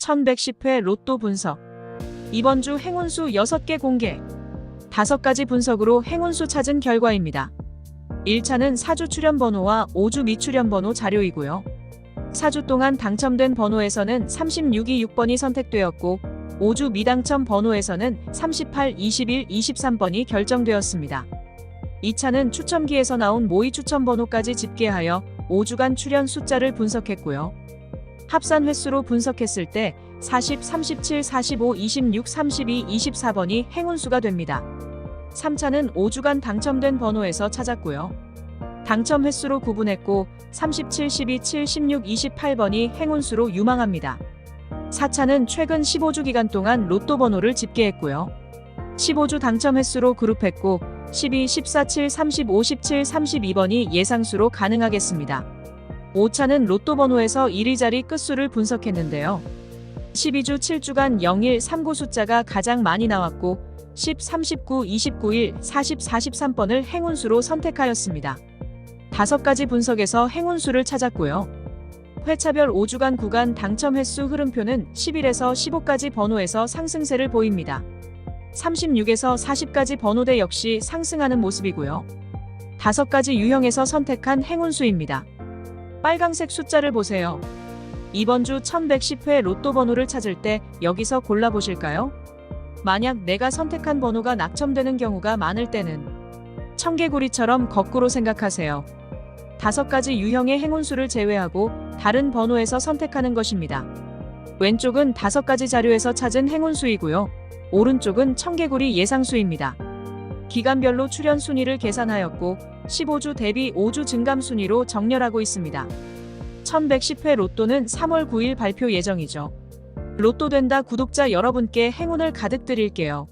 1110회 로또 분석. 이번 주 행운수 6개 공개. 5가지 분석으로 행운수 찾은 결과입니다. 1차는 사주 출연 번호와 5주 미출연 번호 자료이고요. 4주 동안 당첨된 번호에서는 36이 6번이 선택되었고 5주 미당첨 번호에서는 38, 21, 23번이 결정되었습니다. 2차는 추첨기에서 나온 모의 추첨 번호까지 집계하여 5주간 출연 숫자를 분석했고요. 합산 횟수로 분석했을 때 40, 37, 45, 26, 32, 24번이 행운수가 됩니다. 3차는 5주간 당첨된 번호에서 찾았고요. 당첨 횟수로 구분했고 37, 12, 7, 16, 28번이 행운수로 유망합니다. 4차는 최근 15주 기간 동안 로또 번호를 집계했고요. 15주 당첨 횟수로 그룹했고 12, 14, 7, 35, 17, 32번이 예상수로 가능하겠습니다. 5차는 로또 번호에서 1위 자리 끝수를 분석했는데요. 12주 7주간 01, 39 숫자가 가장 많이 나왔고 10, 39, 29일, 40, 43번을 행운수로 선택하였습니다. 다섯 가지 분석에서 행운수를 찾았고요. 회차별 5주간 구간 당첨 횟수 흐름표는 10일에서 15까지 번호에서 상승세를 보입니다. 36에서 40까지 번호대 역시 상승하는 모습이고요. 다섯 가지 유형에서 선택한 행운수입니다. 빨강색 숫자를 보세요. 이번 주 1110회 로또 번호를 찾을 때 여기서 골라보실까요? 만약 내가 선택한 번호가 낙첨되는 경우가 많을 때는 청개구리처럼 거꾸로 생각하세요. 다섯 가지 유형의 행운수를 제외하고 다른 번호에서 선택하는 것입니다. 왼쪽은 다섯 가지 자료에서 찾은 행운수이고요. 오른쪽은 청개구리 예상수입니다. 기간별로 출연 순위를 계산하였고 15주 대비 5주 증감 순위로 정렬하고 있습니다. 1110회 로또는 3월 9일 발표 예정이죠. 로또 된다 구독자 여러분께 행운을 가득 드릴게요.